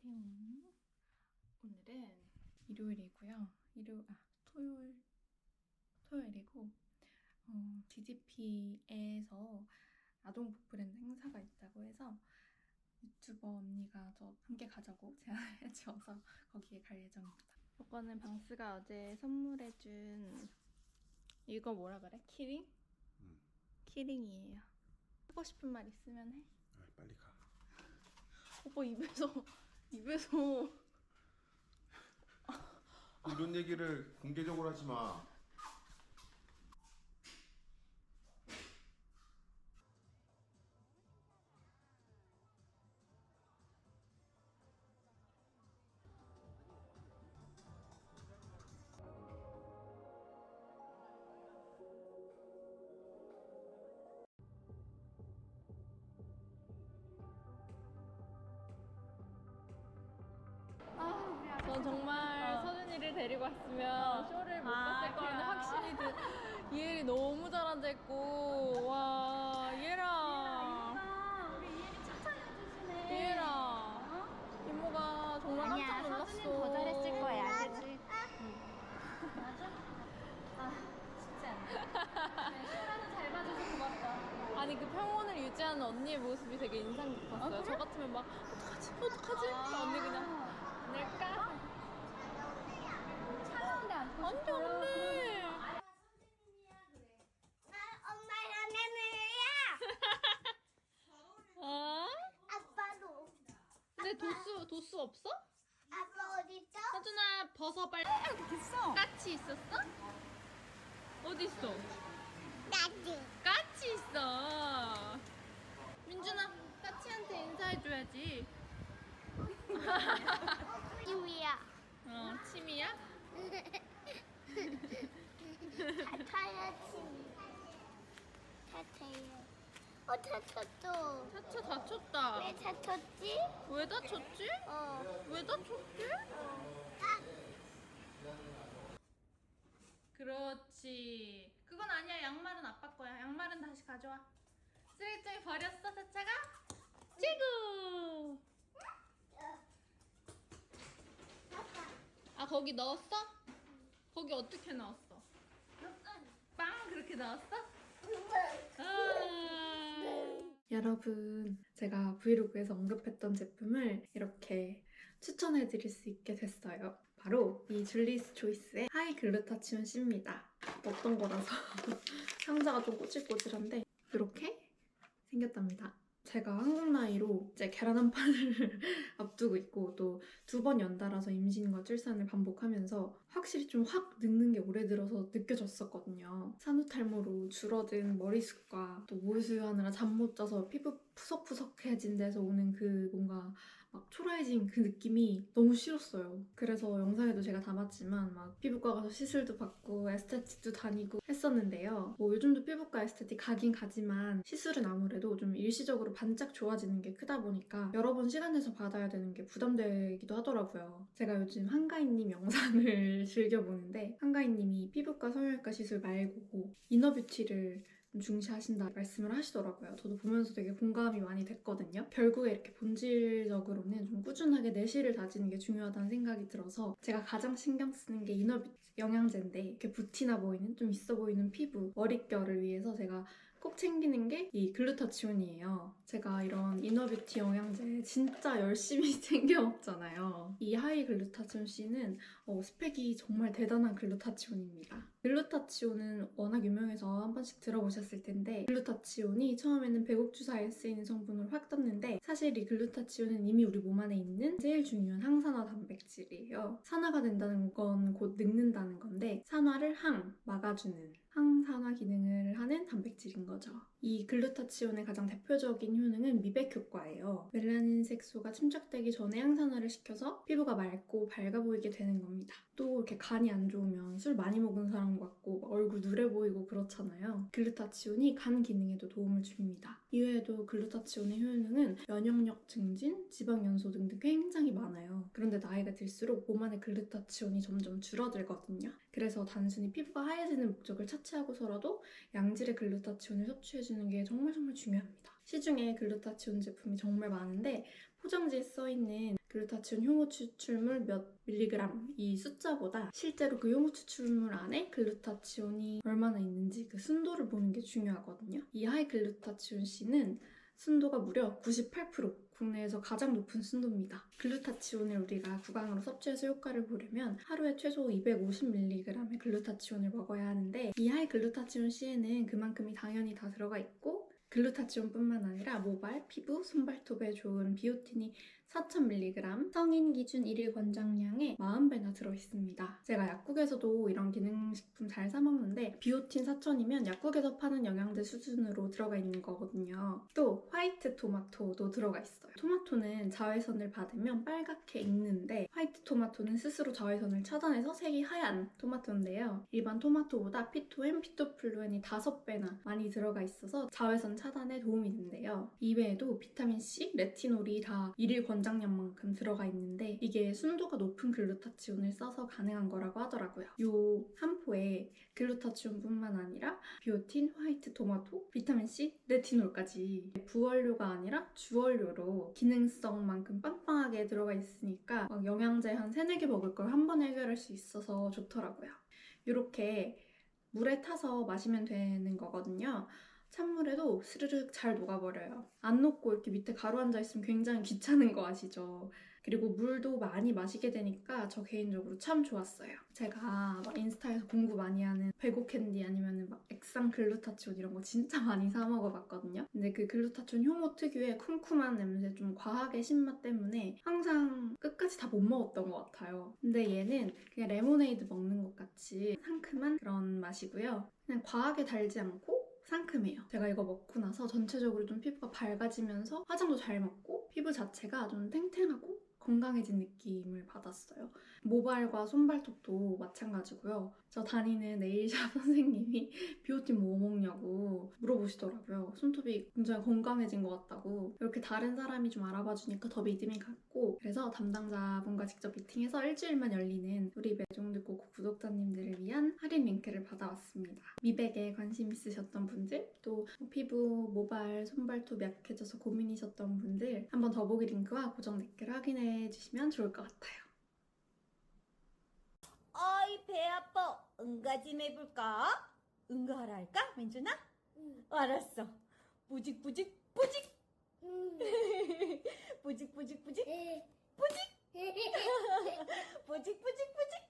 띠용. 오늘은 일요일이고요. 일요 아 토요일 토요일이고 어, DGP에서 아동 북브랜드 행사가 있다고 해서 유튜버 언니가 저 함께 가자고 제안을 해주어서 거기에 갈 예정입니다. 이거는 방스가 어제 선물해준 이거 뭐라 그래? 키링? 응. 키링이에요. 하고 싶은 말 있으면 해. 아, 빨리 가. 오빠 입에서 입에서 이런 얘기를 공개적으로 하지 마. 데리고 왔으면 쇼를 못 아, 봤을 거라는 그래요? 확신이 드. 이엘이 너무 잘 앉아 있고 와 이엘아 아, 우리 이혜리 칭찬해 주시네. 이엘아 이모가 정말 아니야, 깜짝 놀랐어. 서준이는 더 잘했을 거야, 그치? 맞아? 아, 쉽지 않네. 네, 쇼라도 잘 봐줘서 고맙다. 아니 그 평온을 유지하는 언니의 모습이 되게 인상 깊었어요. 아? 저 같으면 막 어떡하지 어떡하지? 언니 그냥 낼까? 안돼 내내야 아? 아빠도 근데 도수 도수 없어? 아빠 어디 있어? 서준아 벗어 빨리. 있어. 까치 있었어? 어디 있어? 나도 까치 있어. 민준아, 까치한테 인사해줘야지. 이위야 어, 침이야? 다 타야지 다 타요 어 다쳤어 차차 다쳤다. 왜 다쳤지? 왜 다쳤지? 어 왜 다쳤지? 아, 그렇지. 그건 아니야. 양말은 아빠 거야. 양말은 다시 가져와. 쓰레기통에 버렸어, 차차가? 찌구! 아, 거기 넣었어? 거기 어떻게 넣었어? 빵 그렇게 넣었어? 아. 여러분, 제가 브이로그에서 언급했던 제품을 이렇게 추천해 드릴 수 있게 됐어요. 바로 이 줄리스 초이스의 하이 글루타치온 C입니다. 어떤 거라서 상자가 좀 꼬질꼬질한데 이렇게 생겼답니다. 제가 한국 나이로 이제 계란 한 판을 앞두고 있고 또 두 번 연달아서 임신과 출산을 반복하면서 확실히 좀 확 늙는 게 오래 들어서 느껴졌었거든요. 산후탈모로 줄어든 머리숱과 또 모유수유하느라 잠 못 자서 피부 푸석푸석해진 데서 오는 그 뭔가 막 초라해진 그 느낌이 너무 싫었어요. 그래서 영상에도 제가 담았지만 막 피부과 가서 시술도 받고 에스테틱도 다니고 했었는데요. 뭐 요즘도 피부과 에스테틱 가긴 가지만 시술은 아무래도 좀 일시적으로 반짝 좋아지는 게 크다 보니까 여러 번 시간 내서 받아야 되는 게 부담되기도 하더라고요. 제가 요즘 한가인님 영상을 즐겨보는데 한가인님이 피부과 성형외과 시술 말고 이너뷰티를 좀 중시하신다 말씀을 하시더라고요. 저도 보면서 되게 공감이 많이 됐거든요. 결국에 이렇게 본질적으로는 좀 꾸준하게 내실을 다지는 게 중요하다는 생각이 들어서 제가 가장 신경 쓰는 게 이너뷰티 영양제인데 이렇게 부티나 보이는 좀 있어 보이는 피부, 머릿결을 위해서 제가 꼭 챙기는 게 이 글루타치온이에요. 제가 이런 이너뷰티 영양제 진짜 열심히 챙겨 먹잖아요. 이 하이 글루타치온 C는 어, 스펙이 정말 대단한 글루타치온입니다. 글루타치온은 워낙 유명해서 한 번씩 들어보셨을 텐데 글루타치온이 처음에는 배곡주사에 쓰이는 성분으로 확 떴는데 사실 이 글루타치온은 이미 우리 몸 안에 있는 제일 중요한 항산화 단백질이에요. 산화가 된다는 건 곧 늙는다는 건데 산화를 항, 막아주는 항산화 기능을 하는 단백질인 거죠. 이 글루타치온의 가장 대표적인 효능은 미백 효과예요. 멜라닌 색소가 침착되기 전에 항산화를 시켜서 피부가 맑고 밝아 보이게 되는 겁니다. 또 이렇게 간이 안 좋으면 술 많이 먹은 사람 같고 얼굴 누래 보이고 그렇잖아요. 글루타치온이 간 기능에도 도움을 줍니다. 이외에도 글루타치온의 효능은 면역력 증진, 지방 연소 등등 굉장히 많아요. 그런데 나이가 들수록 몸 안의 글루타치온이 점점 줄어들거든요. 그래서 단순히 피부가 하얘지는 목적을 차치하고서라도 양질의 글루타치온을 섭취해주는 게 정말 정말 중요합니다. 시중에 글루타치온 제품이 정말 많은데 포장지에 써 있는 글루타치온 효모 추출물 몇 밀리그램 이 숫자보다 실제로 그 효모 추출물 안에 글루타치온이 얼마나 있는지 그 순도를 보는 게 중요하거든요. 이 하이 글루타치온 C는 순도가 무려 98% 국내에서 가장 높은 순도입니다. 글루타치온을 우리가 구강으로 섭취해서 효과를 보려면 하루에 최소 250mg의 글루타치온을 먹어야 하는데 이 하이 글루타치온 C에는 그만큼이 당연히 다 들어가 있고 글루타치온뿐만 아니라 모발, 피부, 손발톱에 좋은 비오틴이 4,000mg, 성인 기준 1일 권장량의 40배나 들어있습니다. 제가 약국에서도 이런 기능식품 잘 사먹는데 비오틴 4,000이면 약국에서 파는 영양제 수준으로 들어가 있는 거거든요. 또 화이트 토마토도 들어가 있어요. 토마토는 자외선을 받으면 빨갛게 익는데 화이트 토마토는 스스로 자외선을 차단해서 색이 하얀 토마토인데요. 일반 토마토보다 피토엔, 피토플루엔이 5배나 많이 들어가 있어서 자외선 차단에 도움이 된대요. 이외에도 비타민C, 레티놀이 다 1일 권장 량만큼 들어가 있는데 이게 순도가 높은 글루타치온을 써서 가능한 거라고 하더라고요. 요한 포에 글루타치온뿐만 아니라 비오틴, 화이트 토마토, 비타민C, 레티놀까지 부원료가 아니라 주원료로 기능성만큼 빵빵하게 들어가 있으니까 막 영양제 한 3, 4개 먹을 걸 한 번에 해결할 수 있어서 좋더라고요. 이렇게 물에 타서 마시면 되는 거거든요. 찬물에도 스르륵 잘 녹아버려요. 안 녹고 이렇게 밑에 가루 앉아 있으면 굉장히 귀찮은 거 아시죠? 그리고 물도 많이 마시게 되니까 저 개인적으로 참 좋았어요. 제가 막 인스타에서 공부 많이 하는 베고 캔디 아니면은 막 액상 글루타치온 이런 거 진짜 많이 사 먹어봤거든요. 근데 그 글루타치온 효모 특유의 쿰쿰한 냄새 좀 과하게 신맛 때문에 항상 끝까지 다 못 먹었던 것 같아요. 근데 얘는 그냥 레모네이드 먹는 것 같이 상큼한 그런 맛이고요. 그냥 과하게 달지 않고 상큼해요. 제가 이거 먹고 나서 전체적으로 좀 피부가 밝아지면서 화장도 잘 먹고 피부 자체가 좀 탱탱하고 건강해진 느낌을 받았어요. 모발과 손발톱도 마찬가지고요. 저 다니는 네일샵 선생님이 비오틴 뭐 먹냐고 물어보시더라고요. 손톱이 굉장히 건강해진 것 같다고. 이렇게 다른 사람이 좀 알아봐 주니까 더 믿음이 갔고 그래서 담당자분과 직접 미팅해서 일주일만 열리는 우리 매종듣고 구독자님들을 위한 할인 링크를 받아왔습니다. 미백에 관심 있으셨던 분들 또 피부, 모발, 손발톱 약해져서 고민이셨던 분들 한번 더보기 링크와 고정 댓글 확인해 주시면 좋을 것 같아요. 어이 배 아파 응가 좀 해볼까? 응가하라 할까 민준아? 응. 알았어 뿌직뿌직 뿌직 응. 뿌직뿌직 뿌직 응. 뿌직뿌직 뿌직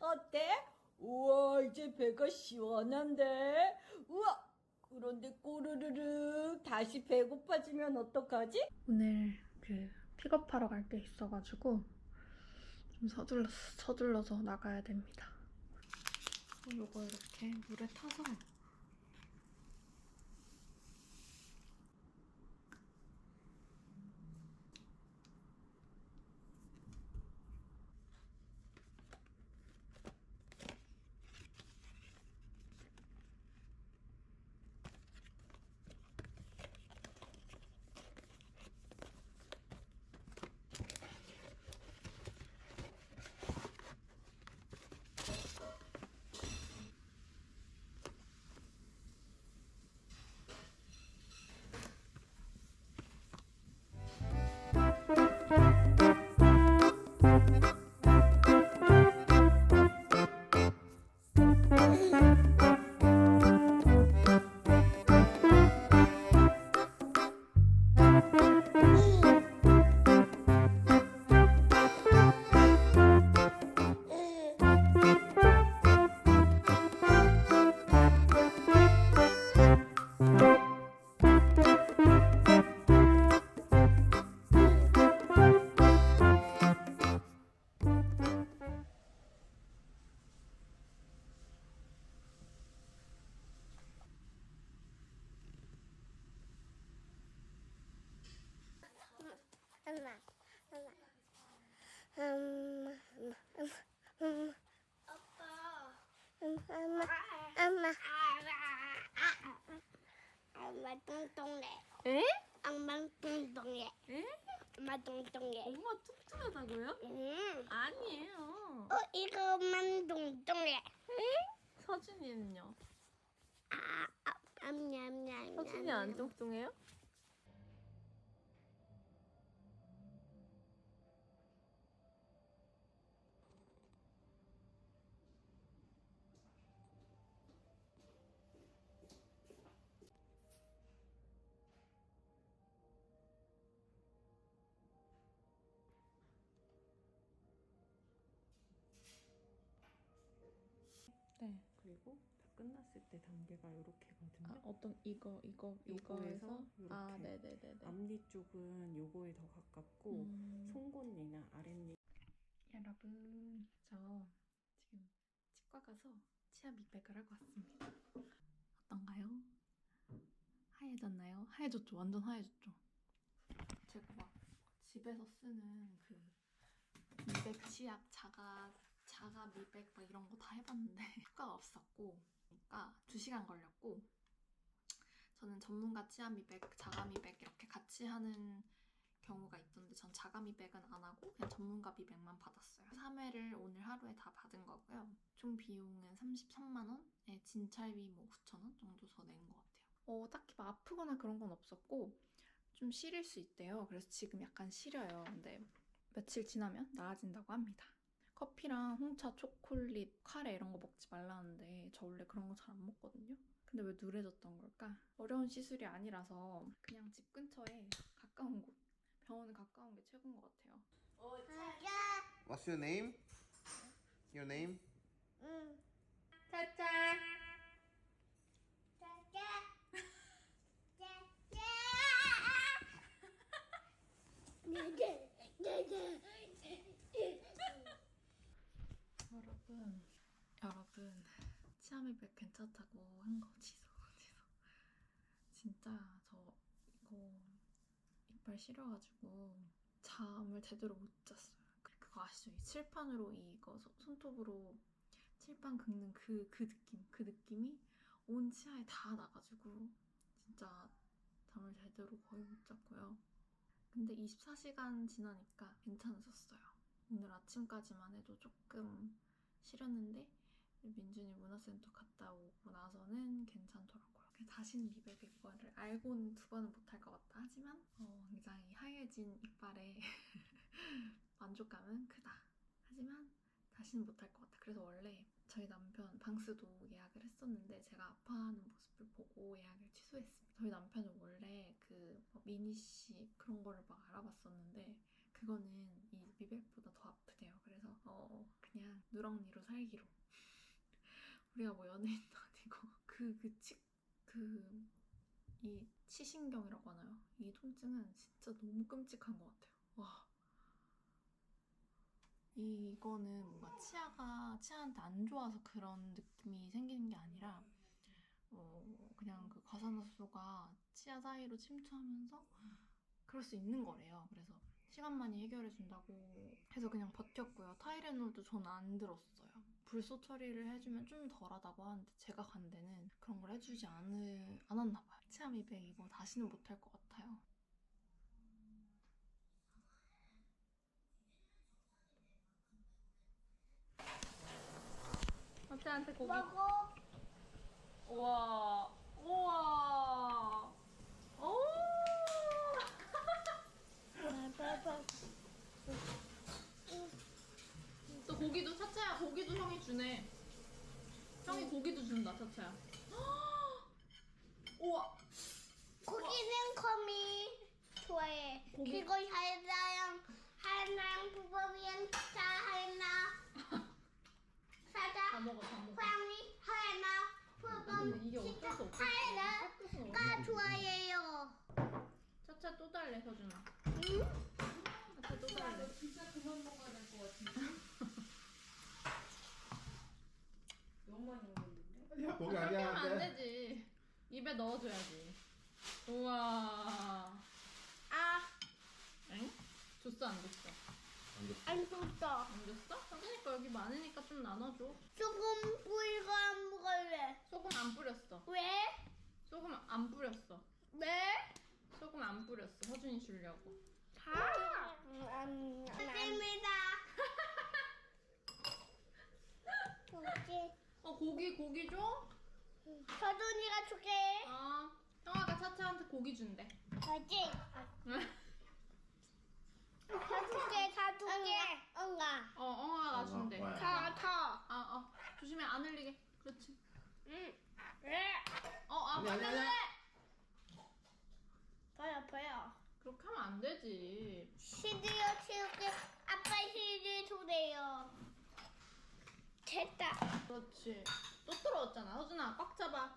어때? 우와 이제 배가 시원한데 우와 그런데 꼬르르륵 다시 배고파지면 어떡하지? 오늘 그 픽업하러 갈 게 있어가지고 좀 서둘러, 서둘러서 나가야 됩니다. 요거 이렇게 물에 타서 엄마, 엄마, 엄마, 엄마, 엄마, 아빠, 엄마, 엄마, 엄마 뚱뚱해. 에? 엄마 뚱뚱해. 에? 엄마 뚱뚱해. 엄마 뚱뚱하다고요? 응. 아니에요. 어, 이거 엄마 뚱뚱해. 서준이는요? 아, 암냠냠. 서준이 안 뚱뚱해요? 그리고 다 끝났을 때 단계가 이렇게거든요. 아, 어떤 이거 이거 이거에서 요렇게. 아. 앞니 쪽은 요거에 더 가깝고 음. 송곳니나 아랫니 여러분, 저 지금 치과 가서 치아 미백을 하고 왔습니다. 어떤가요? 하얘졌나요? 하얘졌죠. 완전 하얘졌죠. 제가 막 집에서 쓰는 그 미백 치약, 자가 자가 미백 막 이런 거 다 해봤는데 효과가 없었고, 그러니까 2 시간 걸렸고. 저는 전문가 치아 미백, 자가 미백 이렇게 같이 하는 경우가 있던데 전 자가 미백은 안 하고 그냥 전문가 미백만 받았어요. 3회를 오늘 하루에 다 받은 거고요. 총 비용은 33만 원에 진찰비 뭐 9천 원 정도 더 낸 것 같아요. 어, 딱히 막 아프거나 그런 건 없었고 좀 시릴 수 있대요. 그래서 지금 약간 시려요. 근데 며칠 지나면 나아진다고 합니다. 커피랑 홍차, 초콜릿, 카레 이런 거 먹지 말라는데 저 원래 그런 거 잘 안 먹거든요. 근데 왜 누래졌던 걸까? 어려운 시술이 아니라서 그냥 집 근처에 가까운 곳 병원은 가까운 게 최고인 것 같아요. What's your name? Your name? 응. 짜짜. 짜짜. 네네. 네네. 여러분, 여러분 치아미백 괜찮다고 한거 취소. 진짜 저 이거 이빨 시려가지고 잠을 제대로 못 잤어요. 그- 그거 아시죠? 이 칠판으로 이거 손- 손톱으로 칠판 긁는 그, 그 느낌, 그 느낌이 온 치아에 다 나가지고 진짜 잠을 제대로 거의 못 잤고요. 근데 24시간 지나니까 괜찮아졌어요. 오늘 아침까지만 해도 조금 시렸는데 민준이 문화센터 갔다 오고 나서는 괜찮더라고요. 다시는 미백 이거를 알고는 두 번은 못할 것 같다. 하지만 어, 굉장히 하얘진 이빨에 만족감은 크다. 하지만 다시는 못할 것 같아. 그래서 원래 저희 남편 방스도 예약을 했었는데 제가 아파하는 모습을 보고 예약을 취소했습니다. 저희 남편은 원래 그뭐 미니씨 그런 거를 막 알아봤었는데 그거는 이 미백보다 더 아프대요. 그래서 어 그냥 누렁니로 살기로. 우리가 뭐 연예인도 아니고 그 그 치 그 이 치신경이라고 하나요? 이 통증은 진짜 너무 끔찍한 것 같아요. 와. 이거는 뭔가 치아가 치아한테 안 좋아서 그런 느낌이 생기는 게 아니라 어 그냥 그 과산화수소가 치아 사이로 침투하면서 그럴 수 있는 거래요. 그래서 시간만이 해결해 준다고 해서 그냥 버텼고요. 타이레놀도 저는 안 들었어요. 불소 처리를 해주면 좀 덜하다고 하는데 제가 간 데는 그런 걸 해주지 않을, 않았나 봐요. 치아 미백 이거 다시는 못할 것 같아요. 서준한테 고기. 먹어. 우와. 우와. 오. 봐봐. 또 고기도 차차야. 고기도 형이 주네. 형이 고기도 준다 차차야. 우와. 고기는 거미 좋아해. 고기? 그거 할나양 할나양 부부비엔 다 다 사자 먹어 다 먹어. 고양이 할나 근데 이게 부부 어쩔 수 없어. 할나가 좋아해요. 차차 또 달래 서준아. 응? 차차 또 달래. 야, 거기 그렇게 하면 안 되지. 입에 넣어줘야지. 우와. 아. 엥? 줬어 안 줬어? 안 줬어. 안 줬어? 그러니까 여기 많으니까 좀 나눠줘. 조금 보이고 안 먹을래. 소금 안 뿌렸어. 왜? 소금 안 뿌렸어. 왜? 소금 안 뿌렸어. 서준이 주려고. 다. 선생님이다. 고기. 어 고기 줘? 서준이가 줄게. 어, 형아가 차차한테 고기 준대. 알지? 다 줄게, 다 줄게. 응아. 어, 엉아가 준대. 다, 다. 아, 어, 조심해 안 흘리게. 그렇지. 응. 어, 아, 아니, 아니. 아니. 보여, 보여. 그렇게 하면 안 되지. 시디어 치울게. 아빠 시디 주래요. 됐다. 그렇지. 또 떨어졌잖아. 서준아, 꽉 잡아.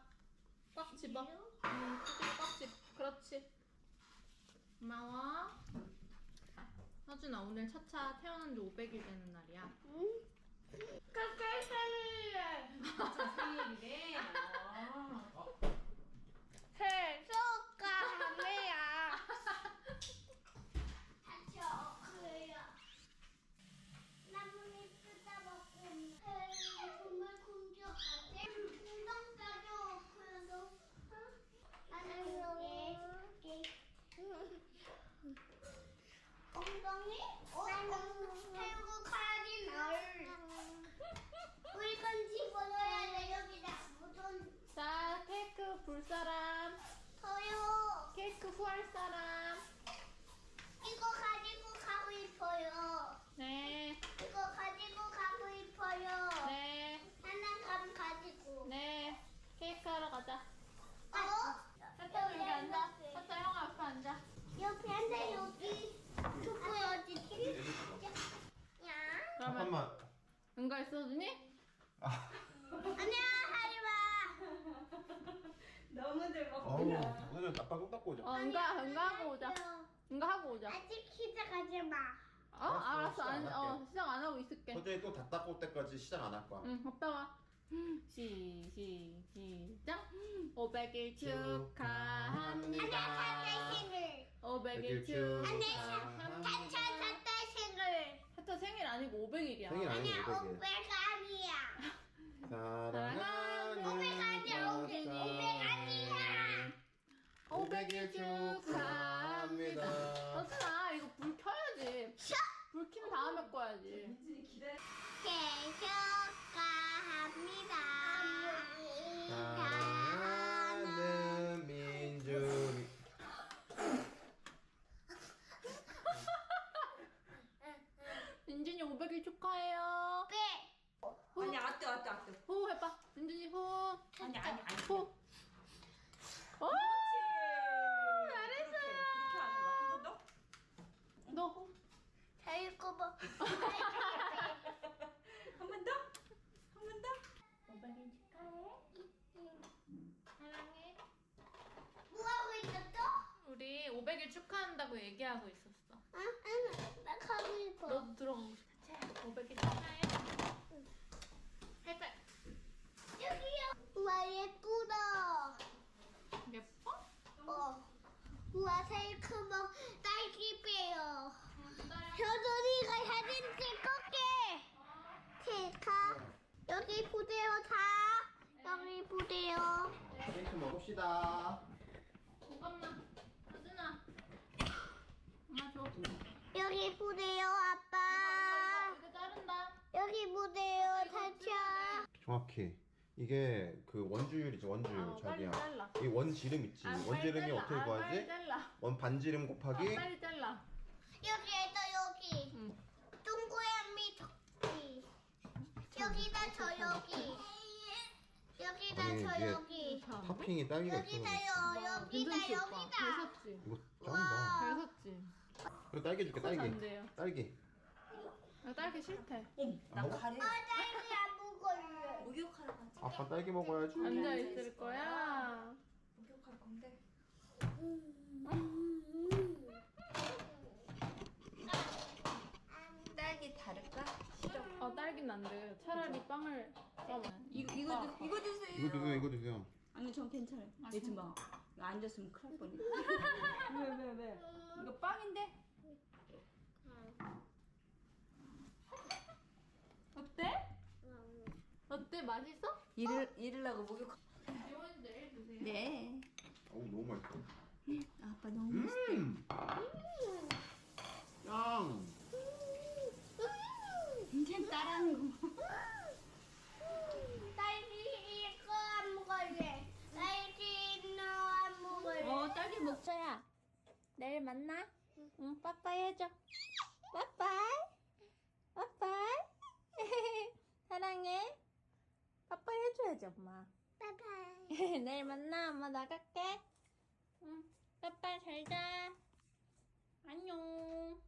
꽉 집어. 응, 꽉 집. 그렇지. 고마워. 서준아, 오늘 차차 태어난 지 500일 되는 날이야. 까까 생일이래. 생일이래. 해석가매야. 다쳐, 그래요. 나뭇잎 뜯어먹고 정말 공격하대. 운동 가져, 그래도. 나는 여기. 엉덩이? 나는 태우고 가야지, 날. 우리 건 집어넣어야 돼, 여기다. 무슨 자, 케이크 불 사람. 저요. 케이크 후할 사람. 이거 가지고 가고 싶어요. 네, 이거 가지고 가고 싶어요. 네, 장난감 가지고. 네. 케이크 하러 가자. 어? 차차 여기 앉아. 차차 형 앞에 앉아. 옆에 앉아 여기. 두부 어디 있지? 야. 잠깐만. 응가 있어, 서준이? 안녕 하리마. 너무들 먹고 어우, 오늘 아빠 꼭 닦고 오자. 어, 응가, 응가 하고 오자. 응가 하고 오자. 아직 시작하지 마. 어, 알았어, 알았어. 시작 안 안, 어, 할게. 시작 안 하고 있을게. 서준이 또 다 닦고 올 때까지 시작 안 할 거야. 응, 갔다 와. 시, 시, 시작. 500일 축하합니다. 타타 생일. 500일 축하합니다. 타타 생일. 하차 생일 아니고 500일이야. 생일 아니고 아니야 500일. 오백 아니야. 사랑하는 오백 아니야 오백 오백 아니야. 500일 축하 축하합니다. 사랑하는 민준이. 민준이 500일 축하해요. 네. 아니 아뜨 아뜨 아뜨 호 해봐. 민준이 호. 아니 아니 아니 호. 오! 잘했어요 그렇게 하는 거야 한 번 더? 너. 잘 읽어봐. 한번 더? 한 번 더? 500일 축하해. 사랑해. 뭐 하고 있었어? 우리 500일 축하한다고 얘기하고 있었어. 응? 응. 나 가고 싶어. 너도 들어가고 싶지? 500일 축하해. 하이파이. 여기요. 우와 예쁘다. 예뻐? 어. 우와 세이크먹 딸기배요. 효돈이가 사진 찍을게. 셀카. 여기 보세요 다. 여기 보세요. 케이크 먹읍시다. 잠깐만. 서준아. 엄마 줘. 여기 보세요 아빠. 이거 자른다. 여기 보세요 타차. 정확히. 이게 그 원주율이지 원주율 아, 자기야. 잘라. 이 원지름 있지. 아, 빨리 원지름이 잘라. 어떻게 아, 빨리 구하지? 잘라. 원 반지름 곱하기 아, 빨리 잘라. 여기에도 여기. 응. 동그라미 저기. 여기다 저 여기. 여기다 아니, 저 이게 여기. 토핑이 딸기가 있어. 여기다 요. 여기다 괜찮지, 오빠? 여기다. 잘 섰지? 이거 짱이다. 잘 섰지? 그리고 딸기 줄게 안 딸기. 돼요. 딸기. 나 딸기 싫대. 어머 나 먹어? 가래 아 딸기 안 먹을래. 목욕하러 가지 아빠 딸기 먹어야지. 앉아 있을 거야. 목욕할 건데 딸기 다를까? 싫어 어, 딸기는 안 돼. 차라리 빵을. 잠깐만. 이거 이거 주, 이거 주세요 이거 드세요 이거 드세요. 아니 전 괜찮아요 얘좀 봐. 이거 앉았으면 큰일 날 뻔해 왜왜 왜? 이거 빵인데? 어때? 어때? 맛있어? 이를 이를라고 목욕 이모님 내일 드세요. 네 어우 너무 맛있어. 아빠 너무 맛있대 음. 짱. 따라하는 딸기 이거 안 먹을래. 딸기 너안 먹을래. 어, 딸기 먹자야. 내일 만나. 응, 빠빠이 해줘. 빠빠이. 빠빠이. 사랑해. 빠빠이 해줘야지, 엄마. 빠빠이. 내일 만나. 엄마 나갈게. 응, 빠빠이 잘 자. 안녕.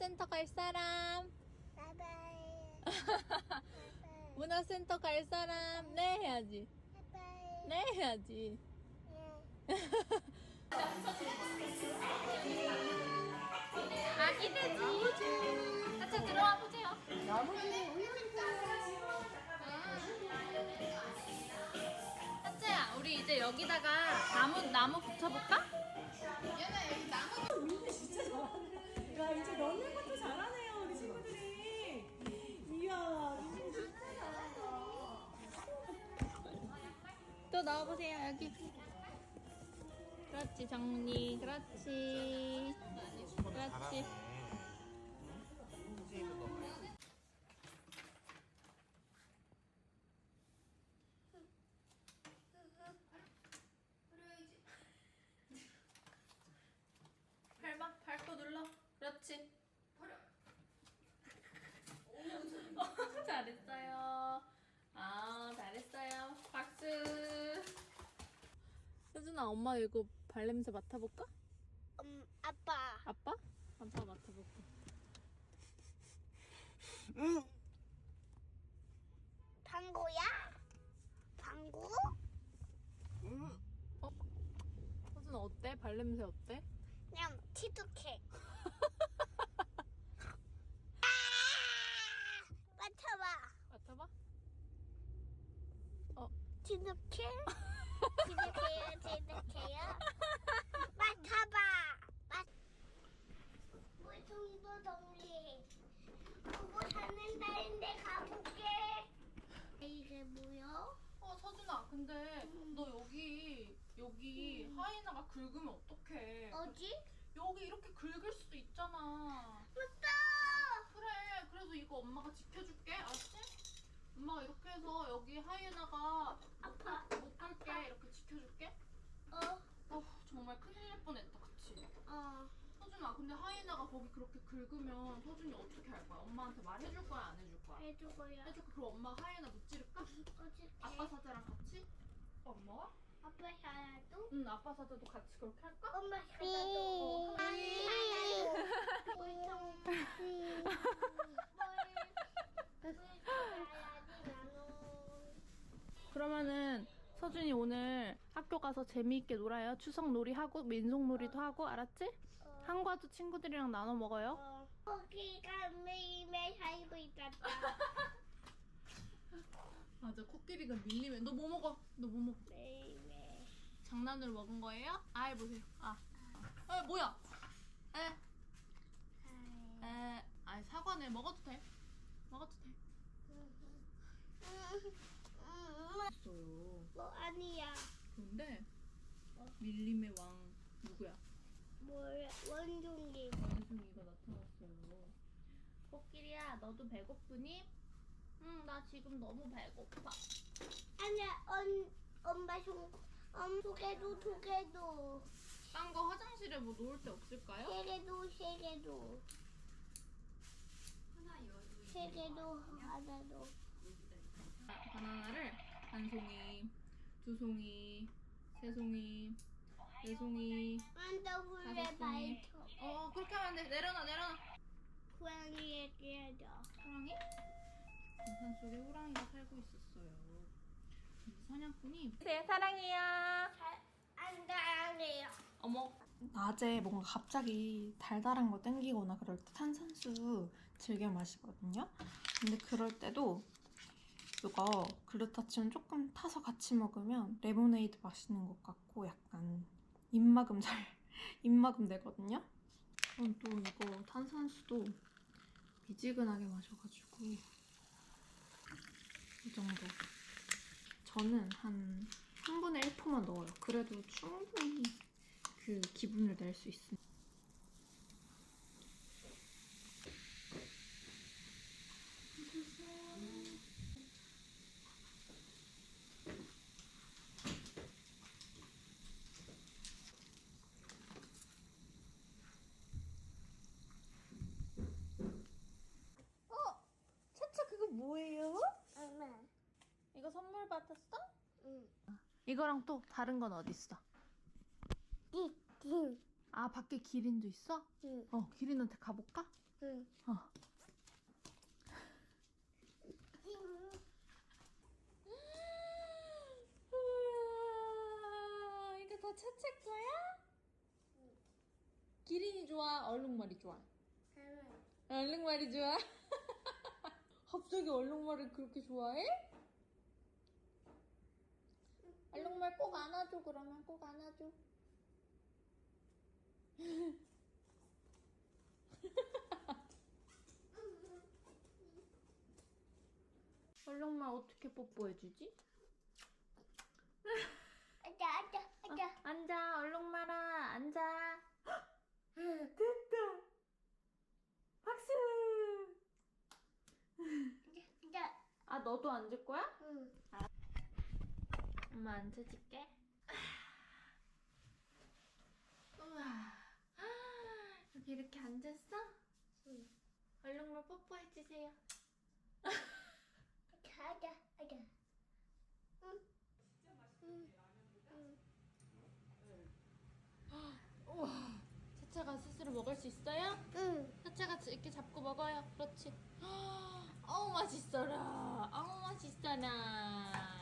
문화센터 갈 사람. 바이바이. 문화센터 갈 사람. 네 해야지. 네 해야지. 아기 돼지. 같이 들어와 보세요. 하츠야 우리 이제 여기다가 나무 나무 붙여볼까? 야 이제 넣는 것도 잘하네요 우리 친구들이. 이야. 또 넣어보세요 여기. 그렇지 정리. 그렇지. 그렇지 밟아 밟고 눌러 그렇지 버려 어, 잘했어요 아 잘했어요 박수 혜준아 엄마 이거 발냄새 맡아볼까? 음, 아빠. 아빠? 아빠 맡아볼게 방구야? 방구? 혜준아 어때? 발냄새 어때? 그냥 티득해. 맞춰봐. 맡아봐 티득해? 티득해요, 티득해요. 맡아봐. 맡. 물통도 정리해. 보고 사는 날인데 가볼게. 이게 뭐야? 어 서준아 근데 너 여기 여기 하이나가 긁으면 어떡해 어디? 여기 이렇게 긁을 수도 있잖아 맞다. 그래 그래서 이거 엄마가 지켜줄게 알았지? 해서 여기 하이나가 아파. 못 긁게 이렇게 지켜줄게 어, 어 정말 큰일 날 뻔했다 그치? 어. 서준아 근데 하이나가 거기 그렇게 긁으면 서준이 어떻게 할 거야? 엄마한테 말해줄 거야 안 해줄 거야? 해주고요. 해줄까? 그럼 엄마 하이나 무찌를까? 어떻게? 아빠 사자랑 같이? 엄마와? 아빠 사야도? 응 아빠 사자도 같이 그렇게 할까? 엄마 사야도. 아니 사야도. 물통. 물. 물 사야지 나는. 그러면은 서준이 오늘 학교 가서 재미있게 놀아요. 추석 놀이 하고 민속 놀이도 하고 알았지? 어. 한과도 친구들이랑 나눠 먹어요. 어. 거기가 매일매일 살고 있었다. 맞아 코끼리가 밀리면 너 뭐 먹어? 너 뭐 먹어? 매일매일. 장난으로 먹은 거예요? 아 해보세요. 아, 에 뭐야? 에, 에, 아 사과네 먹어도 돼. 먹어도 돼. 없어요. 뭐 아니야. 그런데 밀림의 왕 누구야? 뭐야? 원종이. 원숭이가 나타났어요. 코끼리야, 너도 배고프니? 응, 나 지금 너무 배고파. 아니야. 엄 엄마 송. 엄 두개도 두 개도 딴 거 화장실에 뭐 놓을 데 없을까요? 세 개도 세 개도 세 개도 하나도 아, 바나나를 한 송이, 두 송이, 세 송이, 네 송이. 다섯 송이. 발톱 어, 그렇게 하면 안 돼. 내려놔, 내려놔. 고양이 얘기해줘 호랑이? 동산 속에 호랑이가 살고 있었어요. 근데 사냥꾼이 네, 사랑해요. 안 당해요 어머, 낮에 뭔가 갑자기 달달한 거 땡기거나 그럴 때 탄산수 즐겨 마시거든요. 근데 그럴 때도 이거 글루타치온 조금 타서 같이 먹으면 레모네이드 마시는 것 같고 약간 입막음 잘 입막음 되거든요. 그럼 또 이거 탄산수도 미지근하게 마셔가지고 이 정도. 저는 한 3분의 1포만 넣어요. 그래도 충분히 그 기분을 낼 수 있습니다. 같았어? 응. 이거랑 또 다른 건 어디 있어? 기, 기, 아 밖에 기린도 있어? 응, 어 기린한테 가볼까? 응. 어. 우와, 이거 다 차차 거야? 기린이 좋아? 얼룩말이 좋아? 얼룩말이 좋아? 갑자기 얼룩말을 그렇게 좋아해? 얼룩말 꼭 안아줘 그러면 꼭 안아줘 얼룩말 어떻게 뽀뽀해주지? 아자, 아자, 아자. 앉아 얼룩말아 앉아 됐다. 박수 아자, 아 너도 앉을 거야? 응. 엄마 앉아줄게 우와 여기 이렇게 앉았어? 응. 얼룩말 뽀뽀해주세요 아자, 아자. 응. 응. 응. 차차가 스스로 먹을 수 있어요? 응. 차차가 이렇게 잡고 먹어요 그렇지 어우 맛있어라 어우 맛있어라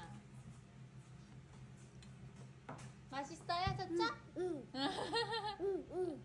맛있어요 차차? 응. 응. 응.